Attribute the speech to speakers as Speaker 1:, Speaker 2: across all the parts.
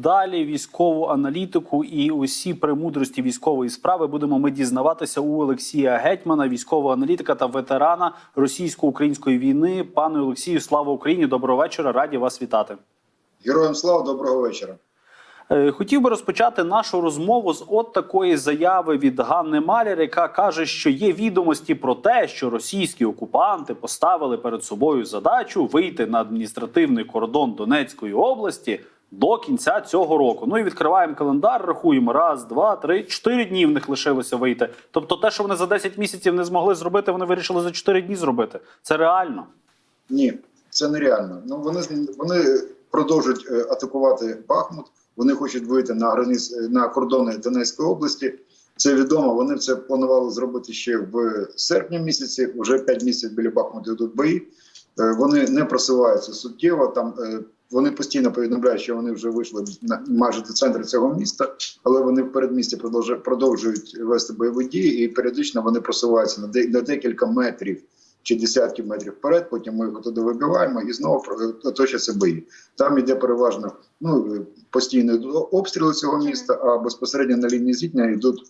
Speaker 1: далі військову аналітику і усі премудрості військової справи будемо ми дізнаватися у Олексія Гетьмана, військового аналітика та ветерана російсько-української війни. Пане Олексію, слава Україні! Доброго вечора! Раді вас вітати.
Speaker 2: Героям слава, доброго вечора.
Speaker 1: Е, Хотів би розпочати нашу розмову з от такої заяви від Ганни Маляр, яка каже, що є відомості про те, що російські окупанти поставили перед собою задачу вийти на адміністративний кордон Донецької області до кінця цього року. Ну і відкриваємо календар, рахуємо раз, два, три, чотири дні в них лишилося вийти. Тобто, те, що вони за 10 місяців не змогли зробити, вони вирішили за 4 дні зробити. Це реально.
Speaker 2: Ні, це нереально. Ну вони вони продовжують е, атакувати Бахмут. Вони хочуть вийти на границь на кордони Донецької області. Це відомо. Вони це планували зробити ще в серпні місяці. Вже 5 місяців біля Бахмуту йдуть бої. Е, Вони не просуваються суттєво. Там е, вони постійно повідомляють, що вони вже вийшли майже до центру цього міста, але вони в передмісті продовжують, вести бойові дії, і періодично вони просуваються на, декілька метрів чи десятків метрів вперед. Потім ми їх туди вибиваємо і знову е, точаться бої. Там іде переважно ну постійно обстріли цього міста, а безпосередньо на лінії зіткнення йдуть.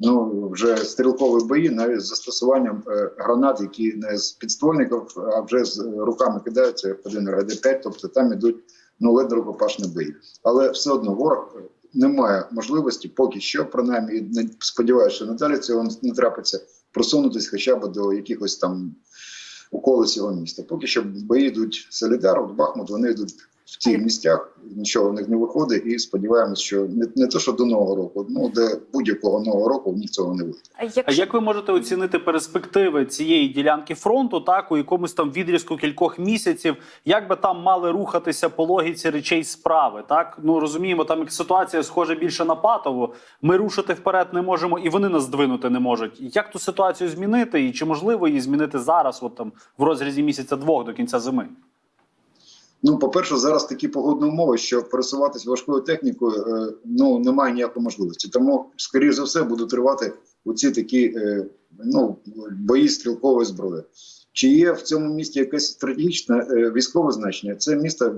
Speaker 2: Ну вже стрілкові бої навіть з застосуванням е, гранат, які не з підствольників, а вже з руками кидаються один РГД-5, тобто там ідуть ну ледь рукопашні бої. Але все одно ворог е, не має можливості поки що, принаймні, не сподіваюся, що надалі цього не трапиться, просунутись хоча б до якихось там околиць цього міста. Поки що бої йдуть Солідар, Бахмут, вони йдуть в цих місцях, нічого в них не виходить, і сподіваємось, що не, не то, що до нового року, ну де будь-якого нового року в них цього не вийде.
Speaker 1: А
Speaker 3: Якщо
Speaker 1: як ви можете оцінити перспективи цієї ділянки фронту, так у якомусь там відрізку кількох місяців, як би там мали рухатися по логіці речей справи? Так ну розуміємо, там як ситуація схожа більше на патову. Ми рушити вперед не можемо, і вони нас здвинути не можуть. Як ту ситуацію змінити, і чи можливо її змінити зараз, от там в розрізі місяця двох до кінця зими?
Speaker 2: Ну, по-перше, зараз такі погодні умови, що пересуватися важкою технікою е, ну немає ніякої можливості. Тому, скоріш за все, будуть тривати оці такі е, ну, бої стрілкової зброї. Чи є в цьому місті якесь стратегічне е, військове значення? Це місто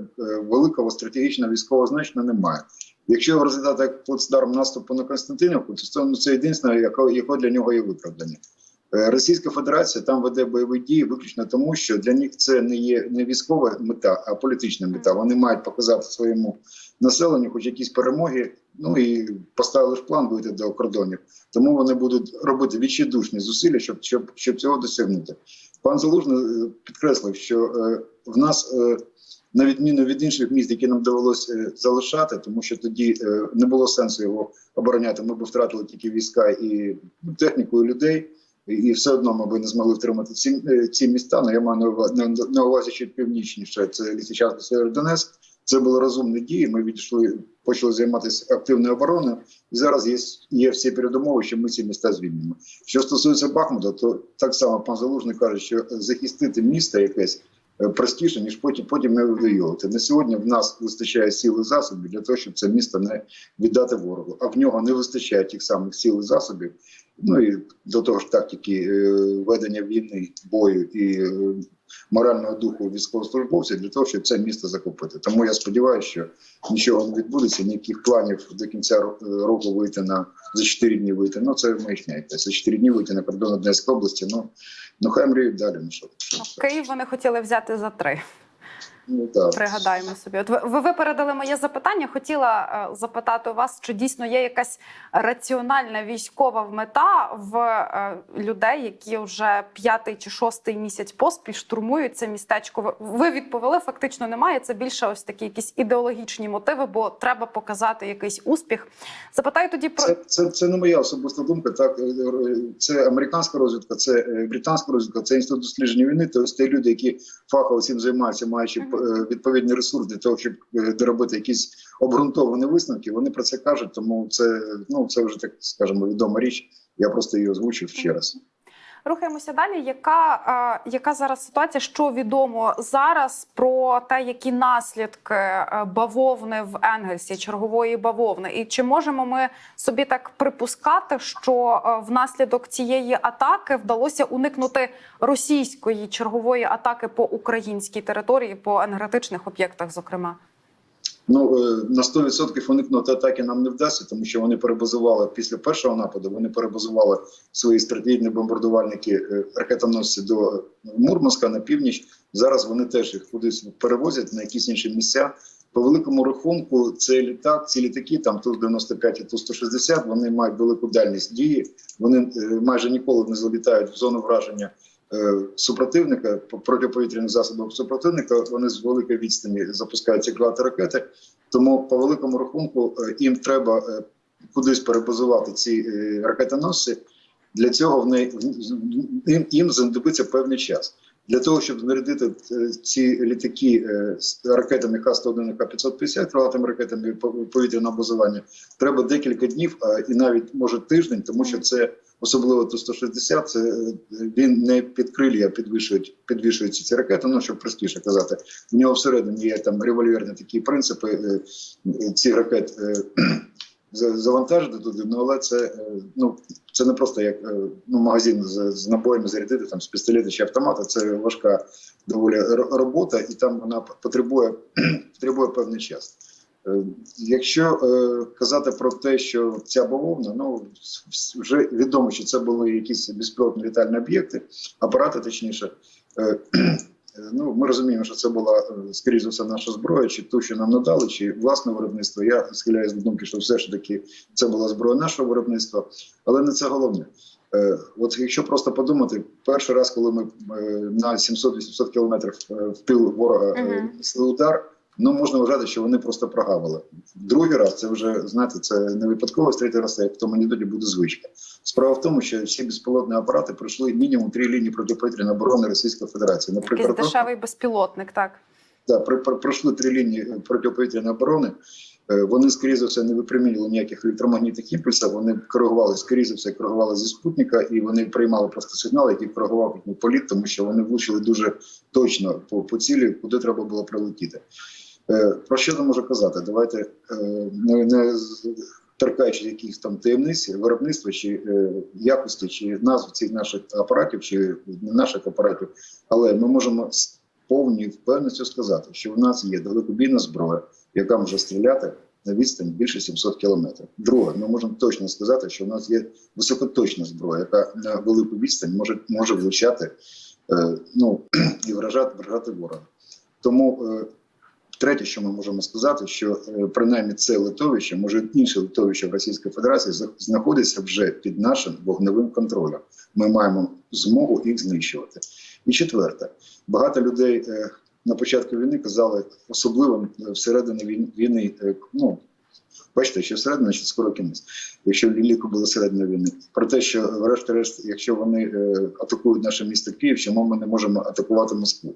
Speaker 2: великого стратегічного військового значення немає. Якщо розглядати як плацдарм наступу на Константинівку, то це, ну, єдине, яке для нього є виправдання. Е, Російська Федерація там веде бойові дії виключно тому, що для них це не є не військова мета, а політична мета. Вони мають показати своєму населенню, хоч якісь перемоги. Ну і поставили ж план вийти до кордонів. Тому вони будуть робити відчайдушні зусилля, щоб щоб, щоб цього досягнути. Пан Залужний е, підкреслив, що е, в нас. Е, на відміну від інших міст, які нам довелося е, залишати, тому що тоді не було сенсу його обороняти. Ми б втратили тільки війська і ну, техніку, і людей і все одно ми би не змогли втримати ці, е, ці міста. Ну я маю на увазі, ще північніше. Це Лісичанський Северодонецьк. Це були розумні дії. Ми відійшли, почали займатися активною обороною, і зараз є, є всі передумови, що ми ці міста звільнимо. Що стосується Бахмута, то так само пан Залужний каже, що захистити місто якесь. Е, Простіше ніж потім потім не вивоювати. На сьогодні в нас вистачає сіли засобів для того, щоб це місто не віддати ворогу. А в нього не вистачає тих самих сіл і засобів. Ну і до того ж тактики е, ведення війни, бою і е, морального духу військовослужбовців для того, щоб це місто закупити. Тому я сподіваюся, що нічого не відбудеться, ніяких планів до кінця е, року вийти на за 4 дні вийти. Ну це маячня якась. За 4 дні вийти на кордон Одеської області. Ну ну хай мріють далі. Ну що?
Speaker 3: Київ вони хотіли взяти за три.
Speaker 2: Ну.
Speaker 3: Пригадаємо собі. От ви, ви випередили моє запитання. Хотіла е, запитати у вас, чи дійсно є якась раціональна військова мета в е, людей, які вже п'ятий чи шостий місяць поспіль штурмують це містечко. Ви- відповіли, фактично немає. Це більше ось такі якісь ідеологічні мотиви, бо треба показати якийсь успіх. Запитаю тоді про
Speaker 2: Це, це, це не моя особиста думка. Так е, це американська розвідка, це британська розвідка, це інститут дослідження війни. Тобто люди, які фахово цим займаються, маючи відповідний ресурс для того, щоб е, доробити якісь обґрунтовані висновки. Вони про це кажуть. Тому це ну це вже так скажемо відома річ. Я просто її озвучив ще раз.
Speaker 3: Рухаємося далі. Яка, е, яка зараз ситуація? Що відомо зараз про те, які наслідки е, бавовни в Енгельсі, чергової бавовни? І чи можемо ми собі так припускати, що е, внаслідок цієї атаки вдалося уникнути російської чергової атаки по українській території, по енергетичних об'єктах, зокрема?
Speaker 2: Ну е, на 100% уникнути атаки нам не вдасться, тому що вони перебазували після першого нападу. Вони перебазували свої стратегічні бомбардувальники е, ракетоносці до Мурманська на північ. Зараз вони теж їх кудись перевозять на якісь інші місця. По великому рахунку, цей літак, ці літаки, там ту 95 і ту 160, вони мають велику дальність дії. Вони е, майже ніколи не залітають в зону враження е, супротивника по- протиповітряних засобів супротивника. Вони з великої відстані запускають ці ракети. Тому по великому рахунку е, їм треба е, кудись перебазувати ці е, ракетоносці. Для цього в неї їм, знадобиться певний час. Для того, щоб знарядити е, ці літаки е, з ракетами Х-101 і Х-550, крилатими ракетами пов- повітряного базування, треба декілька днів, і навіть може тиждень, тому що це особливо Ту-160, це е, він не під крилля підвищують, підвішуються ці ракети, ну щоб простіше казати. В нього всередині є там револьверні такі принципи е, е, ці ракет. Завантажити туди, ну але це ну це не просто як ну, магазин з, з набоями зарядити там з пістолета чи автомата. Це важка доволі робота, і там вона потребує потребує певний час. Е, Якщо е, казати про те, що ця бавовна, ну вже відомо, що це були якісь безпілотні літальні об'єкти, апарати точніше. Е, Ну, ми розуміємо, що це була скоріш за все наша зброя, чи ту, що нам надали, чи власне виробництво. Я схиляюсь до думки, що все ж таки це була зброя нашого виробництва, але не це головне. От якщо просто подумати, перший раз, коли ми на 700-800 кілометрів в тил ворога
Speaker 3: Мгм.
Speaker 2: удар, ну можна вважати, що вони просто прогавили. Другий раз це вже знаєте, це не випадково, третій раз це як в тому анекдоті буде звичка. Справа в тому, що всі безпілотні апарати пройшли мінімум три лінії протиповітряної оборони Російської Федерації.
Speaker 3: Якийсь
Speaker 2: Наприклад,
Speaker 3: дешевий безпілотник, так.
Speaker 2: Да, при, при, пройшли три лінії е, протиповітряної оборони. Е, Вони, скоріше за все, не випромінювали ніяких електромагнітних імпульсів. Вони коригували, скоріше за все, коригували зі спутника, і вони приймали просто сигнал, який коригував їхній політ, тому що вони влучили дуже точно по, по цілі, куди треба було прилетіти. Е, Про що я можу казати? Давайте е, не, не торкаючи якихось там таємниць виробництва чи е, якості, чи назв цих наших апаратів, чи не наших апаратів, але ми можемо з повною впевненістю сказати, що в нас є далекобійна зброя, яка може стріляти на відстань більше 700 кілометрів. Друге, ми можемо точно сказати, що в нас є високоточна зброя, яка на велику відстань може, може влучати ну, і вражати, вражати ворога. Тому третє, що ми можемо сказати, що е, принаймні це литовище, може інше литовище в Російській Федерації зна- знаходиться вже під нашим вогневим контролем. Ми маємо змогу їх знищувати. І четверте, багато людей е, на початку війни казали, особливо е, всередині війни- ну бачите, що всередині, що скоро кінець, якщо ліку було середина війни, про те, що врешті-решт, якщо вони атакують наше місто Київ, чому ми не можемо атакувати Москву?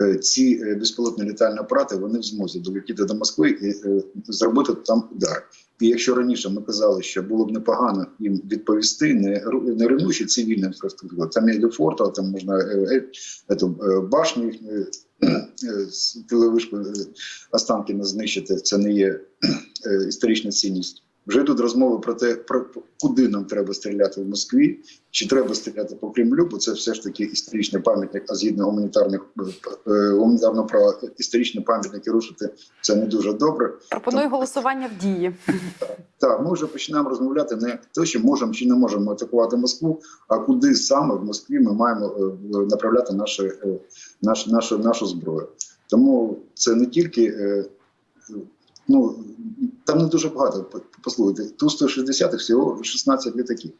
Speaker 2: Е, Ці е, безпілотні літальні апарати вони в змозі долетіти до Москви і е, зробити там удар. І якщо раніше ми казали, що було б непогано їм відповісти, не не руйнуючи цивільну інфраструктуру, там є Лефорта, там можна е, башню їхню, телевишку Останкіна знищити. Це не є історична цінність. Вже тут розмови про те, про куди нам треба стріляти в Москві, чи треба стріляти по Кремлю, бо це все ж таки історичний пам'ятник, а згідно гуманітарних е, е, гуманітарного права, історичні пам'ятники рушити це не дуже добре.
Speaker 3: Пропоную голосування в дії.
Speaker 2: Так, ми вже починаємо розмовляти не те, що можемо чи не можемо атакувати Москву, а куди саме в Москві ми маємо е, направляти наші, наш, нашу, нашу зброю. Тому це не тільки. Е, Ну там не дуже багато. Послухайте, ту 160 всього 16 літаків,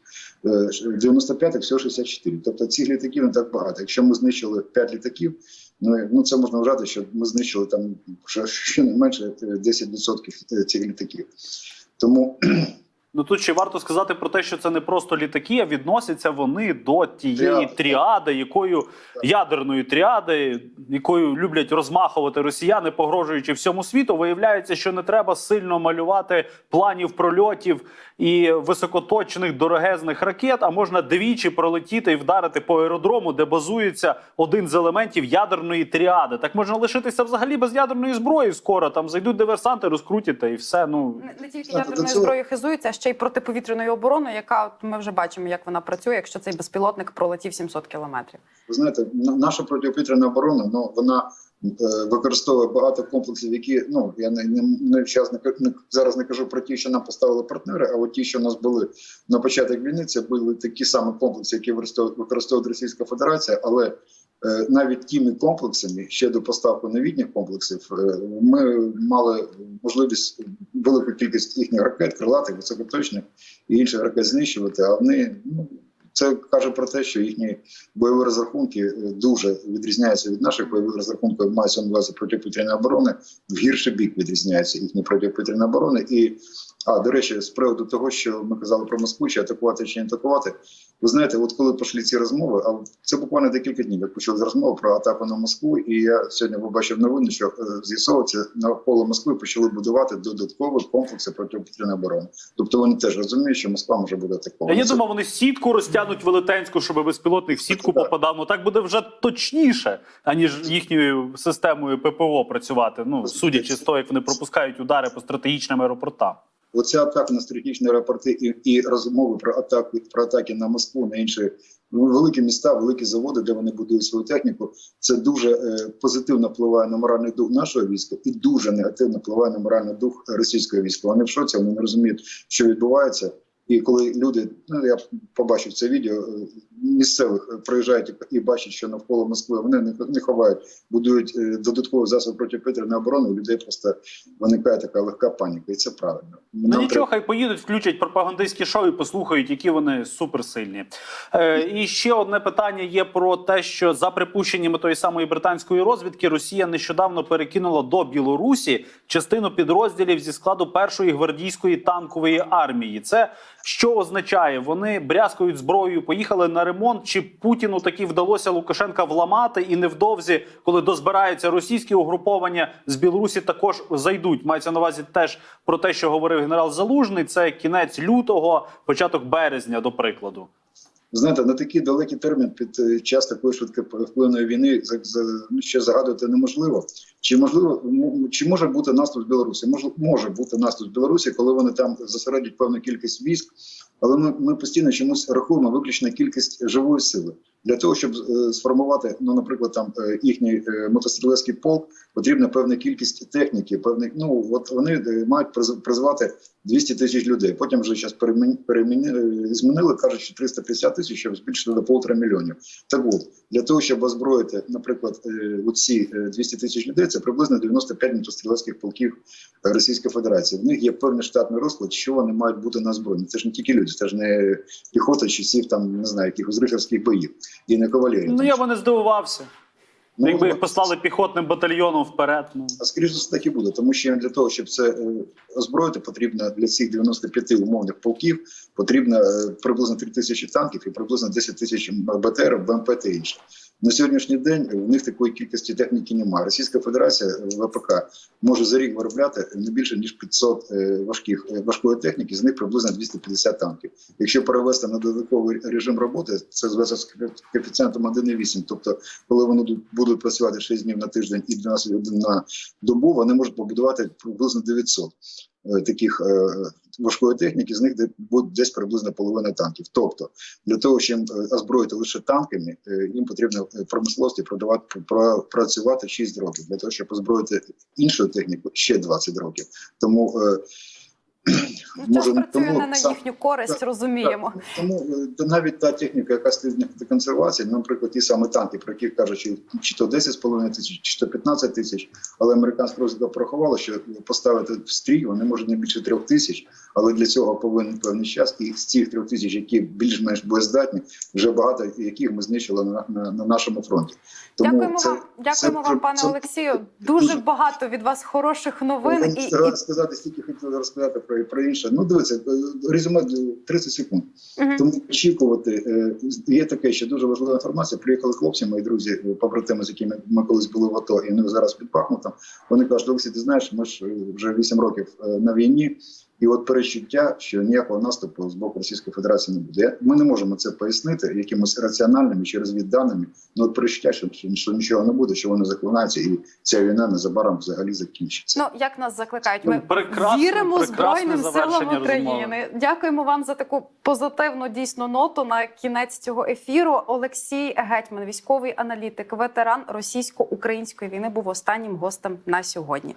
Speaker 2: е, 95-х всього 64. Тобто цих літаків не так багато. Якщо ми знищили 5 літаків, ну, ну це можна вважати, що ми знищили там ще- щонайменше менше 10% цих літаків. Тому
Speaker 1: Ну тут ще варто сказати про те, що це не просто літаки, а відносяться вони до тієї
Speaker 2: Тріади.
Speaker 1: тріади, якою ядерної тріади, якою люблять розмахувати росіяни, погрожуючи всьому світу. Виявляється, що не треба сильно малювати планів прольотів і високоточних дорогезних ракет, а можна двічі пролетіти і вдарити по аеродрому, де базується один з елементів ядерної тріади. Так можна лишитися взагалі без ядерної зброї. Скоро там зайдуть диверсанти, розкрутять та і все. Ну
Speaker 3: Не, не тільки ядерною
Speaker 2: до
Speaker 3: хизуються, ще й протиповітряною обороною, яка от ми вже бачимо, як вона працює, якщо цей безпілотник пролетів 700 кілометрів.
Speaker 2: Ви знаєте, на- наша протиповітряна оборона, ну вона е, використовує багато комплексів, які ну я не, не, не, щас не, зараз не кажу про ті, що нам поставили партнери, а от ті, що у нас були на початок війни, це були такі самі комплекси, які використовує Російська Федерація, але навіть тими комплексами ще до поставки новітніх комплексів е, ми мали можливість велику кількість їхніх ракет, крилатих, високоточних і інших ракет знищувати. А вони ну це каже про те, що їхні бойові розрахунки е, дуже відрізняються від наших бойових розрахунків. Мається на увазі протиповітряної оборони. В гірший бік відрізняється їхні протиповітряної оборони. І а до речі, з приводу того, що ми казали про Москву, чи атакувати чи не атакувати. Ви знаєте, от коли пішли ці розмови, а це буквально декілька днів, як почали розмови про атаку на Москву, і я сьогодні побачив новину, що е, з'ясовується навколо Москви почали будувати додаткові комплекси протиповітряної оборони. Тобто вони теж розуміють, що Москва може бути атакована.
Speaker 1: Я
Speaker 2: Це-
Speaker 1: думав, вони сітку розтягнуть велетенську, щоб безпілотник в сітку
Speaker 2: Так.
Speaker 1: попадав. Ну так буде вже точніше, аніж їхньою системою ППО працювати. Ну судячи з того, як вони пропускають удари по стратегічним аеропортам.
Speaker 2: Оця атака на стратегічні аеропорти і, і розмови про атаки про атаки на Москву на інші великі міста, великі заводи, де вони будують свою техніку. Це дуже е, позитивно впливає на моральний дух нашого війська і дуже негативно впливає на моральний дух російського війська. Вони в шоці, вони не розуміють, що відбувається. І коли люди, ну я побачив це відео е, місцевих е, проїжджають і- бачать, що навколо Москви вони не, ховають, будують е, додаткові засоби протиповітряної оборони. У людей просто виникає така легка паніка, і це правильно.
Speaker 1: Ну
Speaker 2: Нам
Speaker 1: нічого, хай поїдуть, включать пропагандистські шоу і послухають, які вони суперсильні. Е, і ще одне питання є про те, що за припущеннями тої самої британської розвідки, Росія нещодавно перекинула до Білорусі частину підрозділів зі складу першої гвардійської танкової армії. Це що означає? Вони брязкають зброєю, поїхали на ремонт. Чи Путіну таки вдалося Лукашенка вламати, і невдовзі, коли дозбираються російські угруповання з Білорусі, також зайдуть. Мається на увазі теж про те, що говорив генерал Залужний. Це кінець лютого, початок березня, до прикладу.
Speaker 2: Знаєте, на такий далекий термін під е, час такої швидкоплинної війни ну, ще загадувати неможливо. Чи можливо чи може бути наступ Білорусі? Може, може бути наступ Білорусі, коли вони там зосередять певну кількість військ, але ми, ми постійно чомусь рахуємо виключно кількість живої сили для того, щоб е, сформувати, ну, наприклад, там е, їхній е, мотострілецький полк, потрібна певна кількість техніки. Певний, ну от вони е, мають приз- призвати 200 тисяч людей. Потім вже зараз перемін, перемін, е, змінили, кажуть, що 350 тисяч, щоб збільшити до полтора мільйонів. Так от, для того, щоб озброїти, наприклад, е, оці е, 200 тисяч людей, це приблизно 95 мотострілецьких полків Російської Федерації. В них є певний штатний розклад, що вони мають бути на зброї. Це ж не тільки люди, це ж не піхота часів там не знаю, якихось рихарських боїв і не кавалерія.
Speaker 1: Ну я б не здивувався.
Speaker 2: Ну,
Speaker 1: Якби їх послали піхотним батальйоном вперед. Ну
Speaker 2: А скоріш за все так і буде, тому що для того, щоб це е, озброїти, потрібно для цих 95 умовних полків потрібно е, приблизно 3 тисячі танків і приблизно 10 тисяч БТР, БМП та інше. На сьогоднішній день в них такої кількості техніки немає. Російська Федерація е, ВПК може за рік виробляти не більше ніж 500 е, важких важкої техніки, з них приблизно 250 танків. Якщо перевести на додатковий режим роботи, це зветься з коефіцієнтом 1,8. Тобто, коли вони будуть- будуть працювати 6 днів на тиждень і 12 годин на добу, вони можуть побудувати приблизно 900 е, таких е, важкої техніки, з них десь приблизно половина танків. Тобто, для того, щоб е, озброїти лише танками, їм потрібно промисловості продавати працювати 6 років. Для того, щоб озброїти іншу техніку, ще 20 років. Тому
Speaker 3: Ну, час працює
Speaker 2: тому
Speaker 3: не на їхню користь,
Speaker 2: так,
Speaker 3: розуміємо.
Speaker 2: так, тому е, навіть та техніка, яка стоїть на консервації, наприклад, ті самі танки, про які кажуть, чи то 10,5 тисяч, чи то 15 тисяч, але американська розвідка порахувала, що поставити в стрій вони можуть не більше трьох тисяч, але для цього повинен певний час. І з цих трьох тисяч, які більш-менш боєздатні, вже багато яких ми знищили на, на, на нашому фронті. Тому
Speaker 3: Дякуємо
Speaker 2: це-
Speaker 3: вам, дякуємо
Speaker 2: це-
Speaker 3: вам, пане
Speaker 2: це-
Speaker 3: Олексію. Дуже
Speaker 2: дуже-
Speaker 3: багато від вас хороших новин.
Speaker 2: Я
Speaker 3: І, і...
Speaker 2: сказати стільки хотів розказати про, про інше. Ну дивіться, е, резюме 30 секунд.
Speaker 3: Мгм.
Speaker 2: Тому очікувати е, є таке, ще дуже важлива інформація. Приїхали хлопці, мої друзі, е, побратими, з якими ми колись були в АТО, і вони зараз під Бахмутом. Вони кажуть, Олексій, ти знаєш, ми ж вже 8 років на війні. І от перечуття, що ніякого наступу з боку Російської Федерації не буде. Ми не можемо це пояснити якимось раціональними чи розвідданими. Ну от перечуття, що, що, нічого не буде, що вони заклинаються, і ця війна незабаром взагалі закінчиться.
Speaker 3: Ну як нас закликають, ми
Speaker 1: Ну, прекрасне-
Speaker 3: віримо
Speaker 1: прекрасне
Speaker 3: збройним силам України. Дякуємо вам за таку позитивну дійсно ноту на кінець цього ефіру. Олексій Гетьман, військовий аналітик, ветеран російсько-української війни, був останнім гостем на сьогодні.